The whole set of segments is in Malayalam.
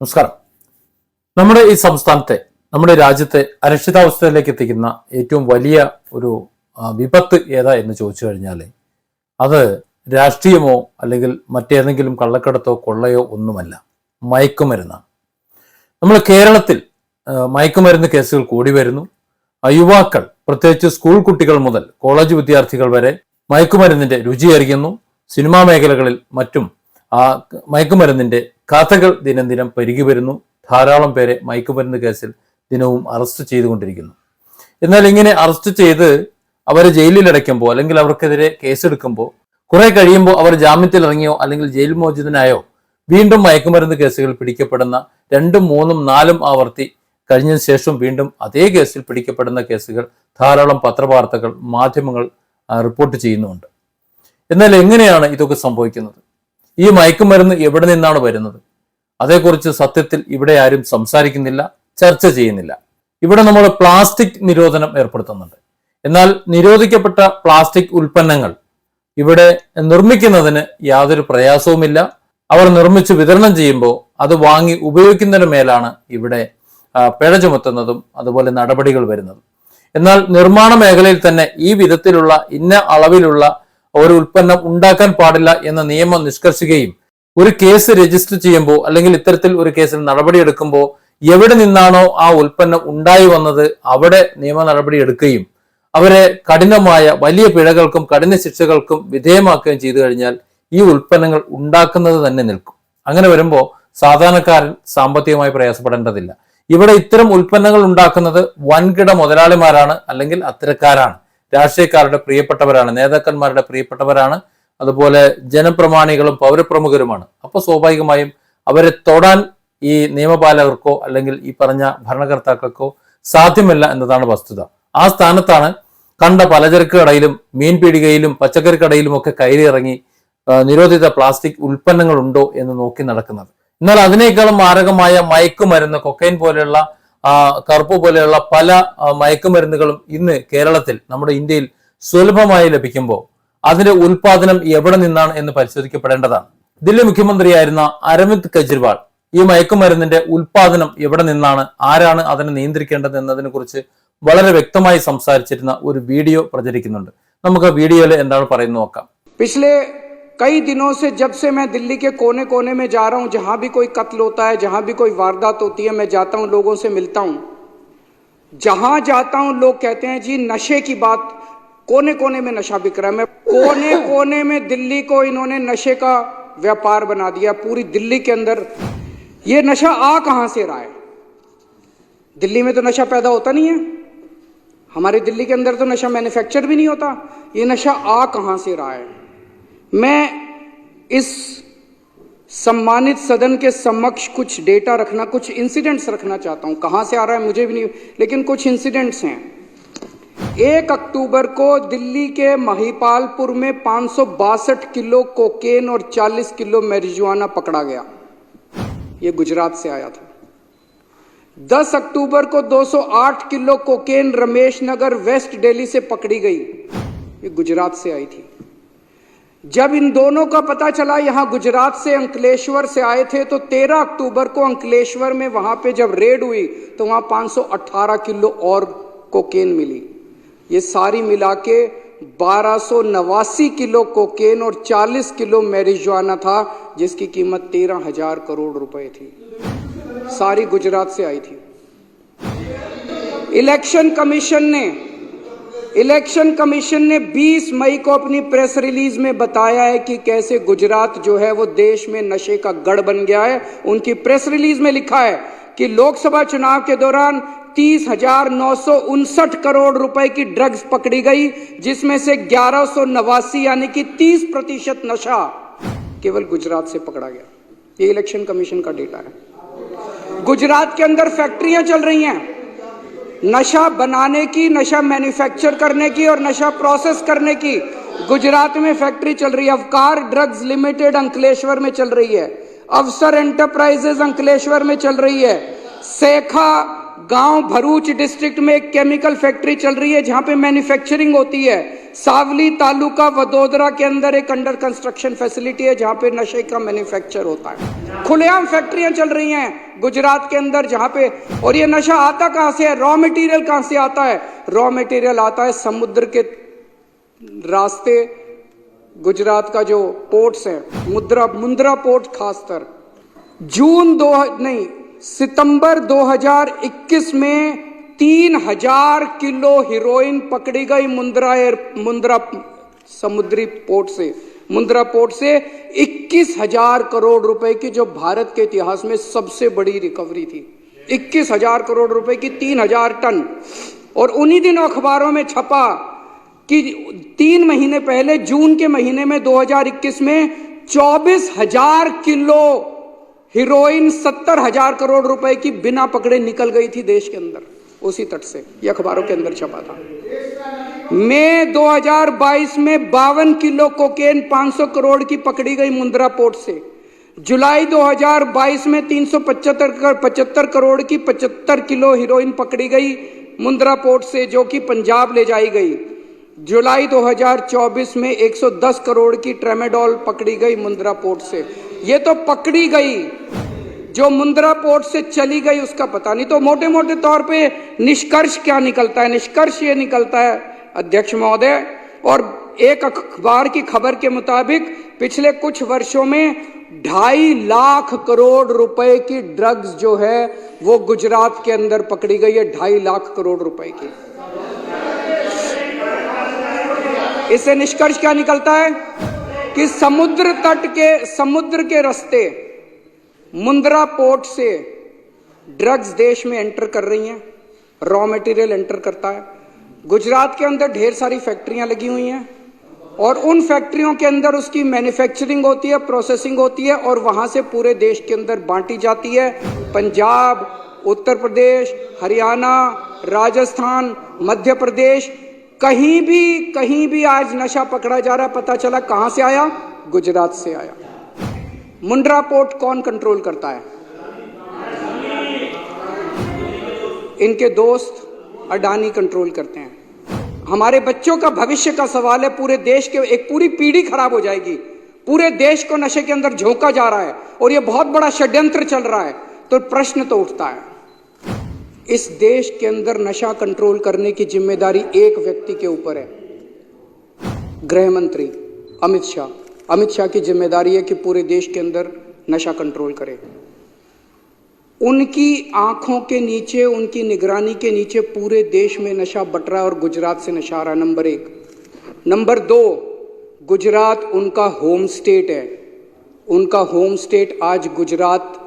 നമസ്കാരം. നമ്മുടെ ഈ സംസ്ഥാനത്തെ നമ്മുടെ രാജ്യത്തെ അരക്ഷിതാവസ്ഥയിലേക്ക് എത്തിക്കുന്ന ഏറ്റവും വലിയ ഒരു വിപത്ത് ഏതാ എന്ന് ചോദിച്ചു കഴിഞ്ഞാൽ അത് രാഷ്ട്രീയമോ അല്ലെങ്കിൽ മറ്റേതെങ്കിലും കള്ളക്കടത്തോ കൊള്ളയോ ഒന്നുമല്ല. മയക്കുമരുന്നാണ്. നമ്മൾ കേരളത്തിൽ മയക്കുമരുന്ന് കേസുകൾ കൂടി വരുന്നു. യുവാക്കൾ പ്രത്യേകിച്ച് സ്കൂൾ കുട്ടികൾ മുതൽ കോളേജ് വിദ്യാർത്ഥികൾ വരെ മയക്കുമരുന്നിന്റെ രുചി അറിയുന്നു. സിനിമാ മേഖലകളിൽ മറ്റും ആ മയക്കുമരുന്നിന്റെ കഥകൾ ദിനം പെരുകി വരുന്നു. ധാരാളം പേരെ മയക്കുമരുന്ന് കേസിൽ ദിനവും അറസ്റ്റ് ചെയ്തുകൊണ്ടിരിക്കുന്നു. എന്നാൽ ഇങ്ങനെ അറസ്റ്റ് ചെയ്ത് അവരെ ജയിലിൽ അടയ്ക്കുമ്പോൾ അല്ലെങ്കിൽ അവർക്കെതിരെ കേസെടുക്കുമ്പോൾ കുറെ കഴിയുമ്പോൾ അവർ ജാമ്യത്തിൽ ഇറങ്ങിയോ അല്ലെങ്കിൽ ജയിൽ മോചിതനായോ വീണ്ടും മയക്കുമരുന്ന് കേസുകൾ പിടിക്കപ്പെടുന്ന രണ്ടും മൂന്നും നാലും ആവർത്തി കഴിഞ്ഞതിന് ശേഷം വീണ്ടും അതേ കേസിൽ പിടിക്കപ്പെടുന്ന കേസുകൾ ധാരാളം പത്രവാർത്തകൾ മാധ്യമങ്ങൾ റിപ്പോർട്ട് ചെയ്യുന്നുണ്ട്. എന്നാൽ എങ്ങനെയാണ് ഇതൊക്കെ സംഭവിക്കുന്നത്? ഈ മയക്കുമരുന്ന് എവിടെ നിന്നാണ് വരുന്നത്? അതേക്കുറിച്ച് സത്യത്തിൽ ഇവിടെ ആരും സംസാരിക്കുന്നില്ല ചർച്ച ചെയ്യുന്നില്ല. ഇവിടെ നമ്മൾ പ്ലാസ്റ്റിക് നിരോധനം ഏർപ്പെടുത്തുന്നുണ്ട്. എന്നാൽ നിരോധിക്കപ്പെട്ട പ്ലാസ്റ്റിക് ഉൽപ്പന്നങ്ങൾ ഇവിടെ നിർമ്മിക്കുന്നതിന് യാതൊരു പ്രയാസവുമില്ല. അവർ നിർമ്മിച്ച് വിതരണം ചെയ്യുമ്പോൾ അത് വാങ്ങി ഉപയോഗിക്കുന്നതിന് മേലാണ് ഇവിടെ പിഴ ചുമത്തുന്നതും അതുപോലെ നടപടികൾ വരുന്നതും. എന്നാൽ നിർമ്മാണ മേഖലയിൽ തന്നെ ഈ വിധത്തിലുള്ള ഇന്ന അളവിലുള്ള ഒരു ഉൽപ്പന്നം ഉണ്ടാക്കാൻ പാടില്ല എന്ന നിയമം നിഷ്കർഷിക്കുകയും ഒരു കേസ് രജിസ്റ്റർ ചെയ്യുമ്പോൾ അല്ലെങ്കിൽ ഇത്തരത്തിൽ ഒരു കേസിൽ നടപടിയെടുക്കുമ്പോൾ എവിടെ നിന്നാണോ ആ ഉൽപ്പന്നം ഉണ്ടായി വന്നത് അവിടെ നിയമ നടപടി എടുക്കുകയും അവരെ കഠിനമായ വലിയ പിഴകൾക്കും കഠിന ശിക്ഷകൾക്കും വിധേയമാക്കുകയും ചെയ്തു കഴിഞ്ഞാൽ ഈ ഉൽപ്പന്നങ്ങൾ ഉണ്ടാക്കുന്നത് തന്നെ നിൽക്കും. അങ്ങനെ വരുമ്പോൾ സാധാരണക്കാരൻ സാമ്പത്തികമായി പ്രയാസപ്പെടേണ്ടതില്ല. ഇവിടെ ഇത്തരം ഉൽപ്പന്നങ്ങൾ ഉണ്ടാക്കുന്നത് വൻകിട മുതലാളിമാരാണ് അല്ലെങ്കിൽ അത്തരക്കാരാണ്. രാഷ്ട്രീയക്കാരുടെ പ്രിയപ്പെട്ടവരാണ് നേതാക്കന്മാരുടെ പ്രിയപ്പെട്ടവരാണ് അതുപോലെ ജനപ്രമാണികളും പൗരപ്രമുഖരുമാണ്. അപ്പോൾ സ്വാഭാവികമായും അവരെ തൊടാൻ ഈ നിയമപാലകർക്കോ അല്ലെങ്കിൽ ഈ പറഞ്ഞ ഭരണകർത്താക്കൾക്കോ സാധ്യമല്ല എന്നതാണ് വസ്തുത. ആ സ്ഥാനത്താണ് കണ്ട പലചരക്ക് കടയിലും മീൻ പീടികയിലും പച്ചക്കറി കടയിലും ഒക്കെ കയറിയിറങ്ങി നിരോധിത പ്ലാസ്റ്റിക് ഉൽപ്പന്നങ്ങൾ ഉണ്ടോ എന്ന് നോക്കി നടക്കുന്നത്. എന്നാൽ അതിനേക്കാളും മാരകമായ മയക്കുമരുന്ന് കൊക്കൈൻ പോലെയുള്ള കറുപ്പ് പോലെയുള്ള പല മയക്കുമരുന്നുകളും ഇന്ന് കേരളത്തിൽ നമ്മുടെ ഇന്ത്യയിൽ സുലഭമായി ലഭിക്കുമ്പോൾ അതിന്റെ ഉൽപാദനം എവിടെ നിന്നാണ് എന്ന് പരിശോധിക്കപ്പെടേണ്ടതാണ്. ദില്ലി മുഖ്യമന്ത്രിയായിരുന്ന അരവിന്ദ് കെജ്രിവാൾ ഈ മയക്കുമരുന്നിന്റെ ഉൽപാദനം എവിടെ നിന്നാണ് ആരാണ് അതിനെ നിയന്ത്രിക്കേണ്ടത് എന്നതിനെ കുറിച്ച് വളരെ വ്യക്തമായി സംസാരിച്ചിരുന്ന ഒരു വീഡിയോ പ്രചരിക്കുന്നുണ്ട്. നമുക്ക് വീഡിയോയിൽ എന്താണ് പറയുന്നത് നോക്കാം. പിछले कई दिनों से जब से मैं दिल्ली के कोने कोने में जा रहा हूँ, जहाँ भी कोई कत्ल होता है, जहाँ भी कोई वारदात होती है, मैं जाता हूँ, लोगों से मिलता हूँ। जहाँ जाता हूँ, लोग कहते हैं, जी, नशे की बात कोने कोने में नशा बिक रहा है। मैं कोने कोने में दिल्ली को इन्होंने नशे का व्यापार बना दिया, पूरी दिल्ली के अंदर। ये नशा आ कहाँ से रहा है? दिल्ली में तो नशा पैदा होता नहीं है। हमारे दिल्ली के अंदर तो नशा मैन्युफैक्चर भी नहीं होता। ये नशा आ कहाँ से रहा है? मैं इस सम्मानित सदन के समक्ष कुछ डेटा रखना, कुछ इंसिडेंट्स रखना चाहता हूँ। कहाँ से आ रहा है मुझे भी नहीं, लेकिन कुछ इंसिडेंट्स हैं। एक अक्टूबर को दिल्ली के महिपालपुर में पाँच किलो कोकेन और 40 किलो मैरिजुआना पकड़ा गया। ये गुजरात से आया था। 10 अक्टूबर को 208 kilo cocaine Ramesh Nagar, west Delhi से पकड़ी गई। ये गुजरात से आई थी। जब इन दोनों का पता चला, यहाँ गुजरात से अंकलेश्वर से आए थे तो 13 अक्टूबर को अंकलेश्वर में वहाँ पे जब रेड हुई तो वहाँ 518 किलो और कोकेन मिली। ये सारी मिला के बारह किलो कोकेन और 40 किलो मैरिजुआना था, जिसकी कीमत तेरह हज़ार करोड़ रुपए थी। सारी गुजरात से आई थी। इलेक्शन कमीशन ने इलेक्शन कमीशन ने 20 मई को अपनी प्रेस रिलीज़ में बताया है कि कैसे गुजरात जो है वो देश में नशे का गढ़ बन गया है। उनकी प्रेस रिलीज़ में लिखा है कि लोकसभा चुनाव के दौरान तीस हज़ार नौ सौ उनसठ करोड़ रुपए की ड्रग्स पकड़ी गई, जिसमें से ग्यारह सौ नवासी यानी कि 30 प्रतिशत नशा केवल गुजरात से पकड़ा गया। ये इलेक्शन कमीशन का डेटा है। गुजरात के अंदर फैक्ट्रियाँ चल रही हैं। नशा बनाने की, नशा मैन्युफैक्चर करने की और नशा प्रोसेस करने की गुजरात में फैक्ट्री चल रही है। अवकार ड्रग्स लिमिटेड अंकलेश्वर में चल रही है। अवसर एंटरप्राइजेज अंकलेश्वर में चल रही है। सेखा गाँव भरूच डिस्ट्रिक्ट में एक केमिकल फैक्ट्री चल रही है, जहाँ पे मैन्युफैक्चरिंग होती है। सावली तालुका वडोदरा के अंदर एक अंडर कंस्ट्रक्शन फैसिलिटी है, जहाँ पे नशे का मैन्युफैक्चर होता है। खुलेआम फैक्ट्रियाँ चल रही हैं गुजरात के अंदर, जहाँ पे और ये नशा आता कहाँ से है? रॉ मटेरियल कहाँ से आता है? रॉ मटेरियल आता है समुद्र के रास्ते, गुजरात का जो पोर्ट्स है, मुद्रा मुंद्रा पोर्ट खासकर जून दो नहीं सितंबर 2021 में तीन हज़ार किलो हीरोइन पकड़ी गई मुंद्रा एयर, मुंद्रा समुद्री पोर्ट से। मुंद्रा पोर्ट से इक्कीस हज़ार करोड़ रुपए की, जो भारत के इतिहास में सबसे बड़ी रिकवरी थी। इक्कीस हज़ार करोड़ रुपए की तीन हज़ार टन। और उन्हीं दिनों अखबारों में छपा कि तीन महीने पहले, जून के महीने में 2021 में चौबीस हज़ार किलो हीरोइन सत्तर हज़ार करोड़ रुपए की बिना पकड़े निकल गई थी देश के अंदर। उसी तट से, ये अखबारों के अंदर छपा था। मई 2022 में बावन किलो कोकेन 500 करोड़ की पकड़ी गई मुंद्रा पोर्ट से। जुलाई 2022 में तीन सौ पचहत्तर करोड़ की 75 किलो हीरोइन पकड़ी गई मुंद्रा पोर्ट से, जो कि पंजाब ले जाई गई। जुलाई 2024 में 110 करोड़ की ट्रेमेडोल पकड़ी गई मुंद्रा पोर्ट से। ये तो पकड़ी गई। जो मुंद्रा पोर्ट से चली गई, उसका पता नहीं। तो मोटे मोटे तौर पे निष्कर्ष क्या निकलता है? निष्कर्ष ये निकलता है, अध्यक्ष महोदय, और एक अखबार की खबर के मुताबिक पिछले कुछ वर्षों में ढाई लाख करोड़ रुपए की ड्रग्स जो है, वो गुजरात के अंदर पकड़ी गई है, ढाई लाख करोड़ रुपए की। इससे निष्कर्ष क्या निकलता है? कि समुद्र तट के, समुद्र के रास्ते मुंद्रा पोर्ट से ड्रग्स देश में एंटर कर रही हैं रॉ मटेरियल एंटर करता है। गुजरात के अंदर ढेर सारी फैक्ट्रियाँ लगी हुई हैं और उन फैक्ट्रियों के अंदर उसकी मैन्युफैक्चरिंग होती है प्रोसेसिंग होती है और वहाँ से पूरे देश के अंदर बांटी जाती है। पंजाब, उत्तर प्रदेश, हरियाणा, राजस्थान, मध्य प्रदेश कहीं भी कहीं भी आज नशा पकड़ा जा रहा पता चला कहाँ से आया? गुजरात से आया। मुंड्रा पोर्ट कौन कंट्रोल करता है? इनके दोस्त अडानी कंट्रोल करते हैं। हमारे बच्चों का भविष्य का सवाल है, पूरे देश के, एक पूरी पीढ़ी खराब हो जाएगी। पूरे देश को नशे के अंदर झोंका जा रहा है और यह बहुत बड़ा षड्यंत्र चल रहा है। तो प्रश्न तो उठता है इस देश के अंदर नशा कंट्रोल करने की ज़िम्मेदारी एक व्यक्ति के ऊपर है। गृह मंत्री अमित शाह। अमित शाह की ज़िम्मेदारी है कि पूरे देश के अंदर नशा कंट्रोल करे। उनकी आँखों के नीचे, उनकी निगरानी के नीचे पूरे देश में नशा बट रहा और गुजरात से नशा आ रहा नंबर एक। नंबर दो, गुजरात उनका होम स्टेट है। उनका होम स्टेट आज गुजरात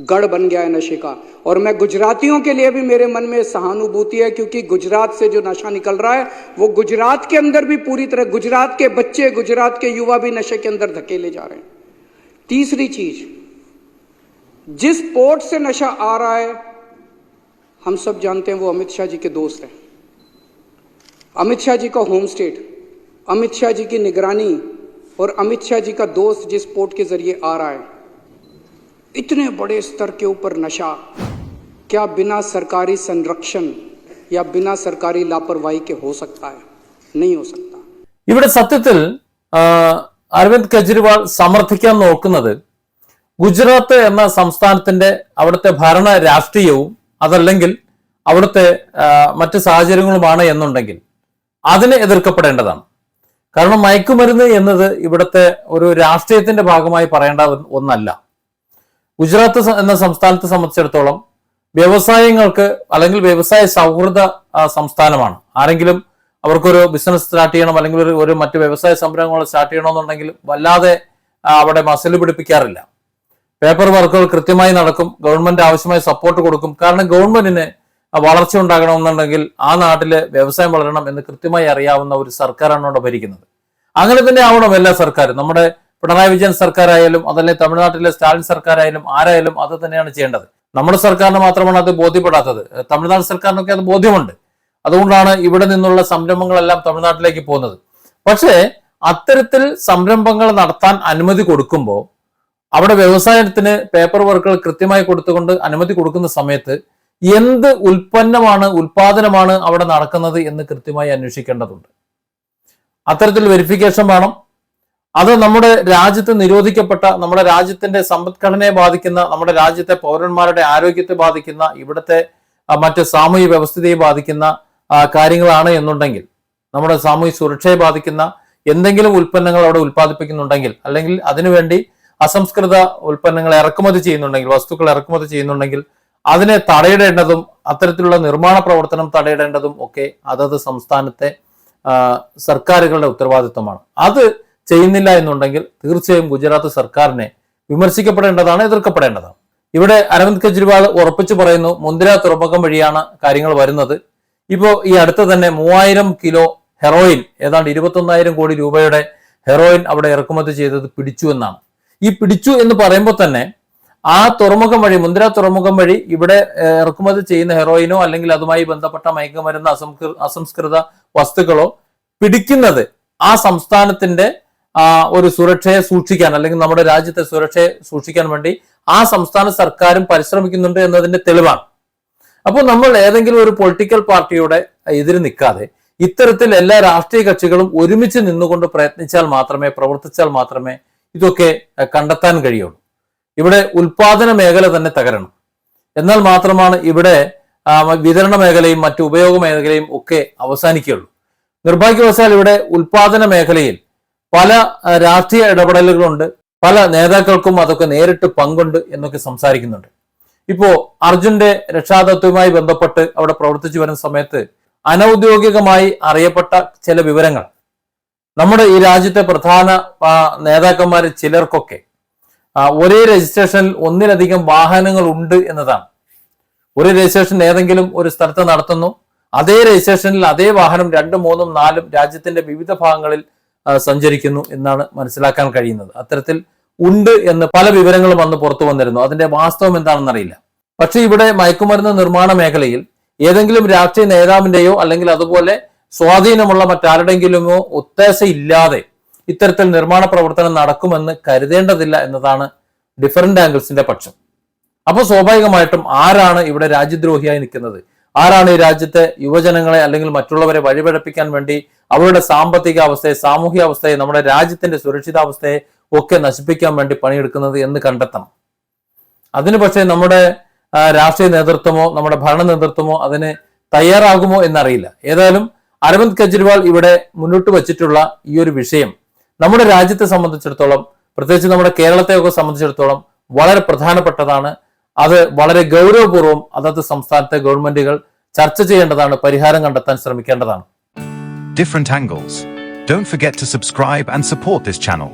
गढ़ बन गया है नशे का। और मैं गुजरातियों के लिए भी मेरे मन में सहानुभूति है, क्योंकि गुजरात से जो नशा निकल रहा है, वो गुजरात के अंदर भी पूरी तरह, गुजरात के बच्चे, गुजरात के युवा भी नशे के अंदर धकेले जा रहे हैं। तीसरी चीज़, जिस पोर्ट से नशा आ रहा है, हम सब जानते हैं वो अमित शाह जी के दोस्त हैं। अमित शाह जी का होम स्टेट, अमित शाह जी की निगरानी और अमित शाह जी का दोस्त जिस पोर्ट के ज़रिए आ रहा है इतने बड़े स्तर के ऊपर नशा क्या बिना सरकारी संरक्षण या बिना सरकारी लापरवाही के हो सकता है नहीं हो सकता ഇവിടെ സത്യത്തിൽ ആ, അരവിന്ദ് കെജ്രിവാൾ സമർത്ഥിക്കാൻ നോക്കുന്നത് ഗുജറാത്ത് എന്ന സംസ്ഥാനത്തിന്റെ അവിടുത്തെ ഭരണ രാഷ്ട്രീയവും അതല്ലെങ്കിൽ അവിടുത്തെ ആ, മറ്റ് സാഹചര്യങ്ങളുമാണ് എന്നുണ്ടെങ്കിൽ അതിനെ എതിർക്കപ്പെടേണ്ടതാണ് കാരണം മയക്കുമരുന്ന് എന്നത് ഇവിടുത്തെ ഒരു രാഷ്ട്രീയത്തിന്റെ ഭാഗമായി പറയേണ്ട ഒന്നല്ല ഗുജറാത്ത് എന്ന സംസ്ഥാനത്തെ സംബന്ധിച്ചിടത്തോളം വ്യവസായങ്ങൾക്ക് അല്ലെങ്കിൽ വ്യവസായ സൗഹൃദ സംസ്ഥാനമാണ്. ആരെങ്കിലും അവർക്കൊരു ബിസിനസ് സ്റ്റാർട്ട് ചെയ്യണം അല്ലെങ്കിൽ ഒരു ഒരു മറ്റ് വ്യവസായ സംരംഭങ്ങൾ സ്റ്റാർട്ട് ചെയ്യണമെന്നുണ്ടെങ്കിൽ വല്ലാതെ അവിടെ മസിൽ പിടിപ്പിക്കാറില്ല. പേപ്പർ വർക്കുകൾ കൃത്യമായി നടക്കും ഗവൺമെന്റ് ആവശ്യമായ സപ്പോർട്ട് കൊടുക്കും. കാരണം ഗവൺമെന്റിന് വളർച്ച ഉണ്ടാകണമെന്നുണ്ടെങ്കിൽ ആ നാട്ടിലെ വ്യവസായം വളരണം എന്ന് കൃത്യമായി അറിയാവുന്ന ഒരു സർക്കാരാണ് അവിടെ ഭരിക്കുന്നത്. അങ്ങനെ തന്നെ ആവണം എല്ലാ സർക്കാരും. നമ്മുടെ പിണറായി വിജയൻ സർക്കാരായാലും അതല്ലെ തമിഴ്നാട്ടിലെ സ്റ്റാലിൻ സർക്കാരായാലും ആരായാലും അത് തന്നെയാണ് ചെയ്യേണ്ടത്. നമ്മുടെ സർക്കാരിന് മാത്രമാണ് അത് ബോധ്യപ്പെടാത്തത്. തമിഴ്നാട് സർക്കാരിനൊക്കെ അത് ബോധ്യമുണ്ട്. അതുകൊണ്ടാണ് ഇവിടെ നിന്നുള്ള സംരംഭങ്ങളെല്ലാം തമിഴ്നാട്ടിലേക്ക് പോകുന്നത്. പക്ഷേ അത്തരത്തിൽ സംരംഭങ്ങൾ നടത്താൻ അനുമതി കൊടുക്കുമ്പോൾ അവിടെ വ്യവസായത്തിന് പേപ്പർ വർക്കുകൾ കൃത്യമായി കൊടുത്തുകൊണ്ട് അനുമതി കൊടുക്കുന്ന സമയത്ത് എന്ത് ഉൽപ്പന്നമാണ് ഉൽപാദനമാണ് അവിടെ നടക്കുന്നത് എന്ന് കൃത്യമായി അന്വേഷിക്കേണ്ടതുണ്ട്. അത്തരത്തിൽ വെരിഫിക്കേഷൻ വേണം. അത് നമ്മുടെ രാജ്യത്ത് നിരോധിക്കപ്പെട്ട നമ്മുടെ രാജ്യത്തിന്റെ സമ്പദ്ഘടനയെ ബാധിക്കുന്ന നമ്മുടെ രാജ്യത്തെ പൗരന്മാരുടെ ആരോഗ്യത്തെ ബാധിക്കുന്ന ഇവിടുത്തെ മറ്റ് സാമൂഹ്യ വ്യവസ്ഥിതിയെ ബാധിക്കുന്ന കാര്യങ്ങളാണ് എന്നുണ്ടെങ്കിൽ നമ്മുടെ സാമൂഹ്യ സുരക്ഷയെ ബാധിക്കുന്ന എന്തെങ്കിലും ഉൽപ്പന്നങ്ങൾ അവിടെ ഉൽപ്പാദിപ്പിക്കുന്നുണ്ടെങ്കിൽ അല്ലെങ്കിൽ അതിനുവേണ്ടി അസംസ്കൃത ഉൽപ്പന്നങ്ങൾ ഇറക്കുമതി ചെയ്യുന്നുണ്ടെങ്കിൽ വസ്തുക്കൾ ഇറക്കുമതി ചെയ്യുന്നുണ്ടെങ്കിൽ അതിനെ തടയിടേണ്ടതും അത്തരത്തിലുള്ള നിർമ്മാണ പ്രവർത്തനം തടയിടേണ്ടതും ഒക്കെ അതത് സംസ്ഥാനത്തെ സർക്കാരുകളുടെ ഉത്തരവാദിത്വമാണ്. അത് ചെയ്യുന്നില്ല എന്നുണ്ടെങ്കിൽ തീർച്ചയായും ഗുജറാത്ത് സർക്കാരിനെ വിമർശിക്കപ്പെടേണ്ടതാണ് എതിർക്കപ്പെടേണ്ടതാണ്. ഇവിടെ അരവിന്ദ് കെജ്രിവാൾ ഉറപ്പിച്ചു പറയുന്നു മുന്തിര തുറമുഖം വഴിയാണ് കാര്യങ്ങൾ വരുന്നത്. ഇപ്പോ ഈ അടുത്ത് തന്നെ മൂവായിരം കിലോ ഹെറോയിൻ ഏതാണ്ട് ഇരുപത്തൊന്നായിരം കോടി രൂപയുടെ ഹെറോയിൻ അവിടെ ഇറക്കുമതി ചെയ്തത് പിടിച്ചു എന്നാണ്. ഈ പിടിച്ചു എന്ന് പറയുമ്പോൾ തന്നെ ആ തുറമുഖം വഴി മുന്തിര തുറമുഖം വഴി ഇവിടെ ഇറക്കുമതി ചെയ്യുന്ന ഹെറോയിനോ അല്ലെങ്കിൽ അതുമായി ബന്ധപ്പെട്ട മയക്കുമരുന്ന് അസംസ്കൃ അസംസ്കൃത വസ്തുക്കളോ പിടിക്കുന്നത് ആ സംസ്ഥാനത്തിന്റെ ഒരു സുരക്ഷയെ സൂക്ഷിക്കാൻ അല്ലെങ്കിൽ നമ്മുടെ രാജ്യത്തെ സുരക്ഷയെ സൂക്ഷിക്കാൻ വേണ്ടി ആ സംസ്ഥാന സർക്കാരും പരിശ്രമിക്കുന്നുണ്ട് എന്നതിന്റെ തെളിവാണ്. അപ്പോൾ നമ്മൾ ഏതെങ്കിലും ഒരു പൊളിറ്റിക്കൽ പാർട്ടിയുടെ എതിര് നിൽക്കാതെ ഇത്തരത്തിൽ എല്ലാ രാഷ്ട്രീയ കക്ഷികളും ഒരുമിച്ച് നിന്നുകൊണ്ട് പ്രയത്നിച്ചാൽ മാത്രമേ പ്രവർത്തിച്ചാൽ മാത്രമേ ഇതൊക്കെ കണ്ടെത്താൻ കഴിയുള്ളൂ. ഇവിടെ ഉൽപാദന മേഖല തന്നെ തകരണം. എന്നാൽ മാത്രമാണ് ഇവിടെ വിതരണ മേഖലയും മറ്റു ഉപയോഗ മേഖലയും ഒക്കെ അവസാനിക്കുകയുള്ളൂ. നിർഭാഗ്യവശാൽ ഇവിടെ ഉൽപാദന മേഖലയിൽ പല രാഷ്ട്രീയ ഇടപെടലുകളുണ്ട്. പല നേതാക്കൾക്കും അതൊക്കെ നേരിട്ട് പങ്കുണ്ട് എന്നൊക്കെ സംസാരിക്കുന്നുണ്ട്. ഇപ്പോ അർജുന്റെ രക്ഷാദത്വവുമായി ബന്ധപ്പെട്ട് അവിടെ പ്രവർത്തിച്ചു വരുന്ന സമയത്ത് അനൌദ്യോഗികമായി അറിയപ്പെട്ട ചില വിവരങ്ങൾ. നമ്മുടെ ഈ രാജ്യത്തെ പ്രധാന നേതാക്കന്മാർ ചിലർക്കൊക്കെ ഒരേ രജിസ്ട്രേഷനിൽ ഒന്നിലധികം വാഹനങ്ങൾ ഉണ്ട് എന്നതാണ്. ഒരു രജിസ്ട്രേഷൻ ഏതെങ്കിലും ഒരു സ്ഥലത്ത് നടത്തുന്നു അതേ രജിസ്ട്രേഷനിൽ അതേ വാഹനം രണ്ടും മൂന്നും നാലും രാജ്യത്തിന്റെ വിവിധ ഭാഗങ്ങളിൽ സഞ്ചരിക്കുന്നു എന്നാണ് മനസ്സിലാക്കാൻ കഴിയുന്നത്. അത്തരത്തിൽ ഉണ്ട് എന്ന് പല വിവരങ്ങളും അന്ന് പുറത്തു വന്നിരുന്നു. അതിന്റെ വാസ്തവം എന്താണെന്ന് അറിയില്ല. പക്ഷേ ഇവിടെ മയക്കുമരുന്ന് നിർമ്മാണ മേഖലയിൽ ഏതെങ്കിലും രാഷ്ട്രീയ നേതാവിന്റെയോ അല്ലെങ്കിൽ അതുപോലെ സ്വാധീനമുള്ള മറ്റാരുടെങ്കിലുമോ ഒത്താശയില്ലാതെ ഇത്തരത്തിൽ നിർമ്മാണ പ്രവർത്തനം നടക്കുമെന്ന് കരുതേണ്ടതില്ല എന്നതാണ് ഡിഫറെന്റ് ആംഗിൾസിന്റെ പക്ഷം. അപ്പോൾ സ്വാഭാവികമായിട്ടും ആരാണ് ഇവിടെ രാജ്യദ്രോഹിയായി നിൽക്കുന്നത്? ആരാണ് ഈ രാജ്യത്തെ യുവജനങ്ങളെ അല്ലെങ്കിൽ മറ്റുള്ളവരെ വഴിപഴപ്പിക്കാൻ വേണ്ടി അവരുടെ സാമ്പത്തിക അവസ്ഥയെ സാമൂഹിക അവസ്ഥയെ നമ്മുടെ രാജ്യത്തിന്റെ സുരക്ഷിതാവസ്ഥയെ ഒക്കെ നശിപ്പിക്കാൻ വേണ്ടി പണിയെടുക്കുന്നത് എന്ന് കണ്ടെത്തണം. അതിന് പക്ഷേ നമ്മുടെ രാഷ്ട്രീയ നേതൃത്വമോ നമ്മുടെ ഭരണ നേതൃത്വമോ അതിന് തയ്യാറാകുമോ എന്നറിയില്ല. ഏതായാലും അരവിന്ദ് കെജ്രിവാൾ ഇവിടെ മുന്നോട്ട് വച്ചിട്ടുള്ള ഈ ഒരു വിഷയം നമ്മുടെ രാജ്യത്തെ സംബന്ധിച്ചിടത്തോളം പ്രത്യേകിച്ച് നമ്മുടെ കേരളത്തെയൊക്കെ സംബന്ധിച്ചിടത്തോളം വളരെ പ്രധാനപ്പെട്ടതാണ്. അത് വളരെ ഗൗരവപൂർവം അതത് സംസ്ഥാനത്തെ ഗവൺമെന്റുകൾ ചർച്ച ചെയ്യേണ്ടതാണ് പരിഹാരം കണ്ടെത്താൻ ശ്രമിക്കേണ്ടതാണ് different angles don't forget to subscribe and support this channel.